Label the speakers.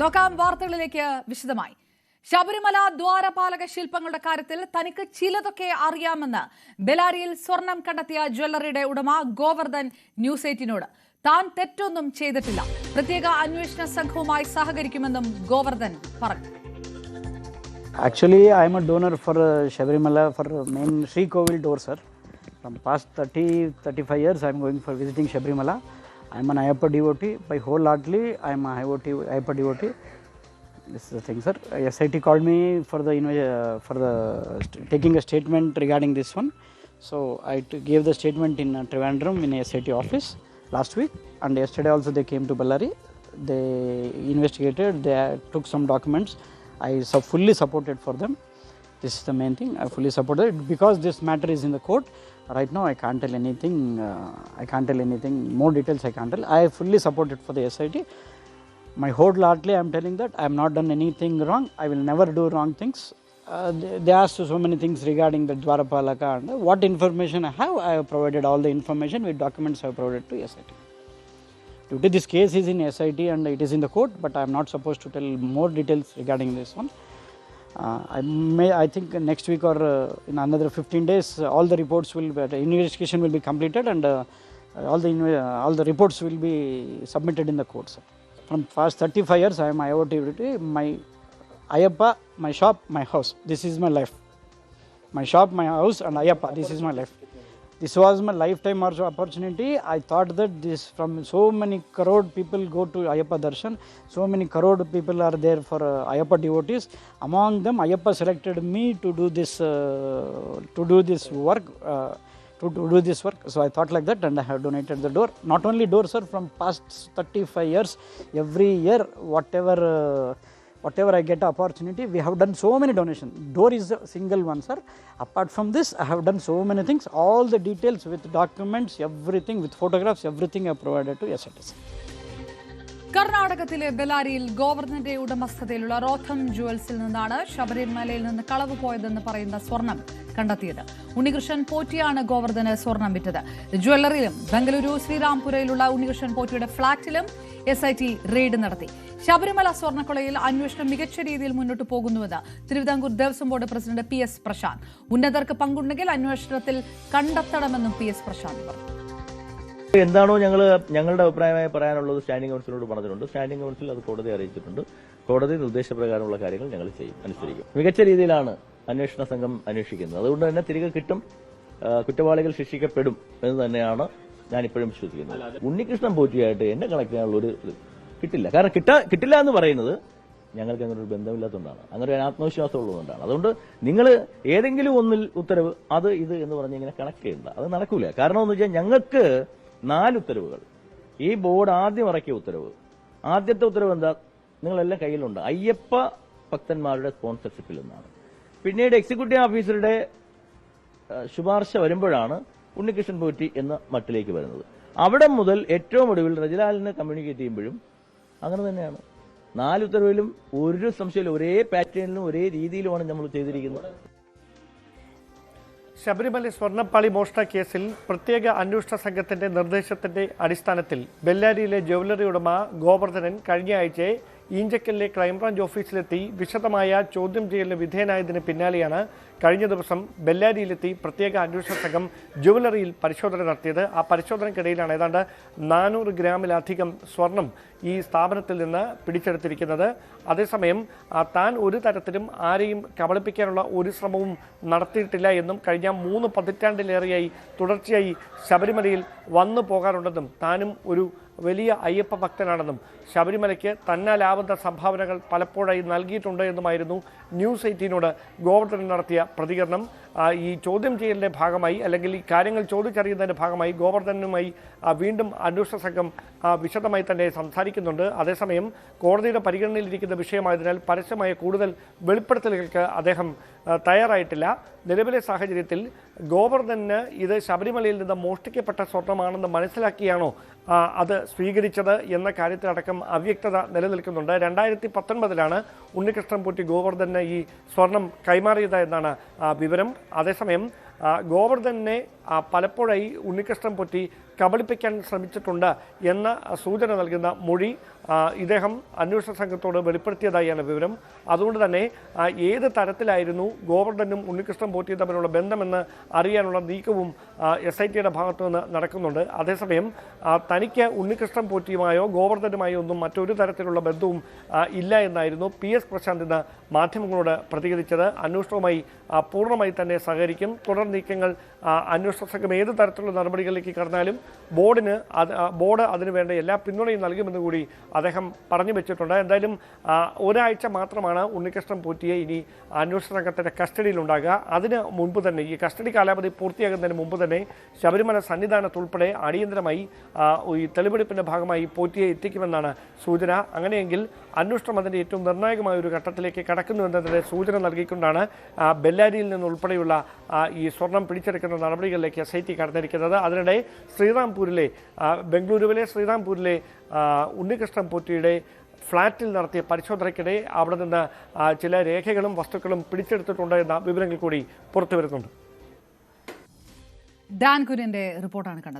Speaker 1: നോക്കാം വാർത്തകളിലേക്ക് വിശദമായി. ശബരിമല ദ്വാരപാലക ശില്പങ്ങളുടെ കാര്യത്തിൽ തനിക്ക് ചിലതൊക്കെ അറിയാമെന്ന് ബെലാരിയിൽ സ്വർണം കണ്ടെത്തിയ ജ്വല്ലറിയുടെ ഉടമ ഗോവർദ്ധൻ ന്യൂസ് എയ്റ്റിനോട്. താൻ തെറ്റൊന്നും ചെയ്തിട്ടില്ല. പ്രത്യേക അന്വേഷണ സംഘവുമായി സഹകരിക്കുമെന്നും ഗോവർദ്ധൻ പറഞ്ഞു.
Speaker 2: Actually, I am a donor for uh, Shabarimala for uh, main Sri Kovil door, sir. From past 30, 35 years, I am going for visiting Shabarimala. I am an Ayappa devotee. By wholeheartedly, I am a Ayappa Ayappa devotee. This is the thing, sir. SIT called me for the uh, for the taking a statement regarding this one. So I gave the statement in uh, Trivandrum in SIT office last week, and yesterday also they came to Ballari. They investigated. They uh, took some documents. I fully supported for them. This is the main thing. I fully supported it because this matter is in the court. Right now, I can't tell anything. Uh, I can't tell anything. More details I can't tell. I fully support it for the SIT. My whole wholeheartedly, I am telling that I have not done anything wrong. I will never do wrong things. Uh, they, they asked so many things regarding the Dwarapalaka and what information I have. I have provided all the information with documents I have provided to SIT. Due to this case is in SIT and it is in the court, but I am not supposed to tell more details regarding this one. Uh, I may, I think next week or uh, in another 15 days, uh, all the reports will, be, the investigation will be completed and all the all the reports will be submitted in the courts. From past 35 years, I am IoT. My Ayappa, my shop, my house. This is my life. My shop, my house, and Ayappa. This is my life. This was my lifetime opportunity. I thought that this from so many crore people go to Ayappa Darshan. So many crore people are there for uh, Ayappa devotees. Among them, Ayappa selected me to do this uh, to do this work. Uh, to, to do this work, so I thought like that, and I have donated the door. Not only door, sir. From past 35 years, every year, whatever. Whatever I get opportunity, we have done so many donations. Door is a single one, sir. Apart from this, I have done so many things. All the details with documents, everything with photographs, everything I provided to SITS.
Speaker 1: കർണാടകത്തിലെ ബെലാരിയിൽ ഗോവർദ്ധന്റെ ഉടമസ്ഥതയിലുള്ള റോഥം ജുവൽസിൽ നിന്നാണ് ശബരിമലയിൽ നിന്ന് കളവ് പോയതെന്ന് പറയുന്ന സ്വർണം കണ്ടെത്തിയത്. ഉണ്ണികൃഷ്ണൻ പോറ്റിയാണ് ഗോവർദ്ധന് സ്വർണം വിറ്റത്. ജ്വല്ലറിയിലും ബംഗളൂരു ശ്രീരാംപുരയിലുള്ള ഉണ്ണികൃഷ്ണൻ പോറ്റിയുടെ ഫ്ളാറ്റിലും എസ് ഐ ടി റെയ്ഡ് നടത്തി. ശബരിമല സ്വർണക്കൊളയിൽ അന്വേഷണം മികച്ച രീതിയിൽ മുന്നോട്ട് പോകുന്നുവെന്ന് Thiruvithamkoor Devaswom board president P S Prashanth. ഉന്നതർക്ക് പങ്കുണ്ടെങ്കിൽ അന്വേഷണത്തിൽ കണ്ടെത്തണമെന്നും പി എസ് പ്രശാന്ത് പറഞ്ഞു.
Speaker 3: എന്താണോ ഞങ്ങൾ ഞങ്ങളുടെ അഭിപ്രായമായി പറയാനുള്ളത് സ്റ്റാൻഡിംഗ് കൗൺസിലിനോട് പറഞ്ഞിട്ടുണ്ട്. സ്റ്റാൻഡിംഗ് കൗൺസിൽ അത് കോടതി അറിയിച്ചിട്ടുണ്ട്. കോടതി നിർദ്ദേശപ്രകാരമുള്ള കാര്യങ്ങൾ ഞങ്ങൾ ചെയ്യും അനുസരിക്കും. മികച്ച രീതിയിലാണ് അന്വേഷണ സംഘം അന്വേഷിക്കുന്നത്. അതുകൊണ്ട് തന്നെ തിരികെ കിട്ടും കുറ്റവാളികൾ ശിക്ഷിക്കപ്പെടും എന്ന് തന്നെയാണ് ഞാൻ ഇപ്പോഴും വിശ്വസിക്കുന്നത് ഉണ്ണികൃഷ്ണൻ പോറ്റിയായിട്ട് എന്നെ കണക്ട് ചെയ്യാനുള്ള ഒരു കിട്ടില്ല. കാരണം കിട്ടാ കിട്ടില്ല എന്ന് പറയുന്നത് ഞങ്ങൾക്ക് അങ്ങനെ ഒരു ബന്ധമില്ലാത്തതുകൊണ്ടാണ്. അങ്ങനെ ഒരു ആത്മവിശ്വാസം ഉള്ളതുകൊണ്ടാണ്. അതുകൊണ്ട് നിങ്ങൾ ഏതെങ്കിലും ഒന്നിൽ ഉത്തരവ് അത് ഇത് എന്ന് പറഞ്ഞ് ഇങ്ങനെ കണക്ട് ചെയ്യണ്ട. അത് നടക്കൂല. കാരണം എന്ന് വെച്ചാൽ ഞങ്ങൾക്ക് നാല് ഉത്തരവുകൾ. ഈ ബോർഡ് ആദ്യം ഇറക്കിയ ഉത്തരവ്. ആദ്യത്തെ ഉത്തരവ് എന്താ? നിങ്ങളെല്ലാം കയ്യിലുണ്ട്. അയ്യപ്പ ഭക്തന്മാരുടെ സ്പോൺസർഷിപ്പിൽ നിന്നാണ്. പിന്നീട് എക്സിക്യൂട്ടീവ് ഓഫീസറുടെ ശുപാർശ വരുമ്പോഴാണ് ഉണ്ണികൃഷ്ണൻ പോറ്റി എന്ന മട്ടിലേക്ക് വരുന്നത്. അവിടെ മുതൽ ഏറ്റവും ഒടുവിൽ റജിലാലിനെ കമ്മ്യൂണിക്കേറ്റ് ചെയ്യുമ്പോഴും അങ്ങനെ തന്നെയാണ്. നാല് ഉത്തരവിലും ഒരു സംശയമില്ല. ഒരേ പാറ്റേണിലും ഒരേ രീതിയിലുമാണ് നമ്മൾ ചെയ്തിരിക്കുന്നത്.
Speaker 4: ശബരിമല സ്വർണപ്പാളി മോഷണ കേസിൽ പ്രത്യേക അന്വേഷണ സംഘത്തിന്റെ നിർദ്ദേശത്തിന്റെ അടിസ്ഥാനത്തിൽ ബെല്ലാരിയിലെ ജ്വല്ലറി ഉടമ ഗോവർദ്ധനൻ കഴിഞ്ഞ ആഴ്ച ഈഞ്ചക്കലിലെ ക്രൈംബ്രാഞ്ച് ഓഫീസിലെത്തി വിശദമായ ചോദ്യം ചെയ്യലിന് വിധേയനായതിന് പിന്നാലെയാണ് കഴിഞ്ഞ ദിവസം ബെല്ലാരിയിലെത്തി പ്രത്യേക അന്വേഷണ സംഘം ജുവലറിയിൽ പരിശോധന നടത്തിയത്. ആ പരിശോധനയ്ക്കിടയിലാണ് ഏതാണ്ട് നാനൂറ് ഗ്രാമിലധികം സ്വർണം ഈ സ്ഥാപനത്തിൽ നിന്ന് പിടിച്ചെടുത്തിരിക്കുന്നത്. അതേസമയം താൻ ഒരു തരത്തിലും ആരെയും കബളിപ്പിക്കാനുള്ള ഒരു ശ്രമവും നടത്തിയിട്ടില്ല എന്നും കഴിഞ്ഞ മൂന്ന് പതിറ്റാണ്ടിലേറെയായി തുടർച്ചയായി ശബരിമലയിൽ വന്നു പോകാറുണ്ടെന്നും താനും ഒരു വലിയ അയ്യപ്പ ഭക്തനാണെന്നും ശബരിമലയ്ക്ക് തന്നാലാവുന്ന സംഭാവനകൾ പലപ്പോഴായി നൽകിയിട്ടുണ്ട് എന്നുമായിരുന്നു ന്യൂസ് എയ്റ്റീനോട് ഗോവർദ്ധനൻ നടത്തിയ പ്രതികരണം. ഈ ചോദ്യം ചെയ്യലിന്റെ ഭാഗമായി അല്ലെങ്കിൽ ഈ കാര്യങ്ങൾ ചോദിച്ചറിയുന്നതിന്റെ ഭാഗമായി ഗോവർദ്ധനുമായി വീണ്ടും അന്വേഷണ സംഘം വിശദമായി തന്നെ സംസാരിക്കുന്നുണ്ട്. അതേസമയം കോടതിയുടെ പരിഗണനയിലിരിക്കുന്ന വിഷയമായതിനാൽ പരസ്യമായ കൂടുതൽ വെളിപ്പെടുത്തലുകൾക്ക് അദ്ദേഹം തയ്യാറായിട്ടില്ല. നിലവിലെ സാഹചര്യത്തിൽ ഗോവർദ്ധന് ഇത് ശബരിമലയിൽ നിന്ന് മോഷ്ടിക്കപ്പെട്ട സ്വർണമാണെന്ന് മനസ്സിലാക്കിയാണോ അത് സ്വീകരിച്ചത് എന്ന കാര്യത്തിലടക്കം അവ്യക്തത നിലനിൽക്കുന്നുണ്ട്. രണ്ടായിരത്തി പത്തൊൻപതിലാണ് ഉണ്ണികൃഷ്ണൻ പൂറ്റി ഗോവർദ്ധന് ഈ സ്വർണം കൈമാറിയത് എന്നാണ് വിവരം. അതേസമയം ഗോവർദ്ധനെ പലപ്പോഴായി ഉണ്ണികൃഷ്ണൻ പൊറ്റി കബളിപ്പിക്കാൻ ശ്രമിച്ചിട്ടുണ്ട് എന്ന സൂചന നൽകുന്ന മൊഴി ഇദ്ദേഹം അന്വേഷണ സംഘത്തോട് വെളിപ്പെടുത്തിയതായാണ് വിവരം. അതുകൊണ്ട് തന്നെ ഏത് തരത്തിലായിരുന്നു ഗോവർദ്ധനും ഉണ്ണികൃഷ്ണൻ പോറ്റിയും തമ്മിലുള്ള ബന്ധമെന്ന് അറിയാനുള്ള നീക്കവും എസ് ഐ ടിയുടെ ഭാഗത്തു നിന്ന് നടക്കുന്നുണ്ട്. അതേസമയം തനിക്ക് ഉണ്ണികൃഷ്ണൻ പോറ്റിയുമായോ ഗോവർദ്ധനുമായോ ഒന്നും മറ്റൊരു തരത്തിലുള്ള ബന്ധവും ഇല്ല എന്നായിരുന്നു പി എസ് പ്രശാന്ത് ഇന്ന് മാധ്യമങ്ങളോട് പ്രതികരിച്ചത്. അന്വേഷണവുമായി പൂർണമായി തന്നെ സഹകരിക്കും. തുടർ നീക്കങ്ങൾ ആ, അന്വേഷണ സംഘം ഏത് തരത്തിലുള്ള നടപടികളിലേക്ക് കടന്നാലും ബോർഡിന് ബോർഡ് അതിന് വേണ്ട എല്ലാ പിന്തുണയും നൽകുമെന്ന് കൂടി അദ്ദേഹം പറഞ്ഞു വെച്ചിട്ടുണ്ട്. എന്തായാലും ഒരാഴ്ച മാത്രമാണ് ഉണ്ണികൃഷ്ണൻ പോറ്റിയെ ഇനി അന്വേഷണ സംഘത്തിന്റെ കസ്റ്റഡിയിലുണ്ടാകുക അതിന് മുൻപ് തന്നെ ഈ കസ്റ്റഡി കാലാവധി പൂർത്തിയാകുന്നതിന് മുമ്പ് തന്നെ ശബരിമല സന്നിധാനത്തുൾപ്പെടെ അടിയന്തരമായി ഈ തെളിവെടുപ്പിന്റെ ഭാഗമായി പോറ്റിയെ എത്തിക്കുമെന്നാണ് സൂചന. അങ്ങനെയെങ്കിൽ അന്വേഷണം അതിന്റെ ഏറ്റവും നിർണായകമായ ഒരു ഘട്ടത്തിലേക്ക് കടക്കുന്നു എന്നതിന്റെ സൂചന നൽകിക്കൊണ്ടാണ് ബെല്ലാരിയിൽ നിന്നുൾപ്പെടെയുള്ള ഈ സ്വർണം പിടിച്ചെടുക്കുന്ന നടപടികളിലേക്ക് എസ് ഐ ടി കടന്നിരിക്കുന്നത്. അതിനിടെ ശ്രീറാംപൂരിലെ ബംഗളൂരുവിലെ ശ്രീറാംപൂരിലെ ഉണ്ണികൃഷ്ണൻ പോറ്റിയുടെ ഫ്ളാറ്റിൽ നടത്തിയ പരിശോധനയ്ക്കിടെ അവിടെ നിന്ന് ചില രേഖകളും വസ്തുക്കളും പിടിച്ചെടുത്തിട്ടുണ്ട് എന്ന വിവരങ്ങൾ കൂടി പുറത്തു വരുന്നുണ്ട്
Speaker 1: ഡാൻ കുര്യന്റെ റിപ്പോർട്ടാണ് കണ്ടത്.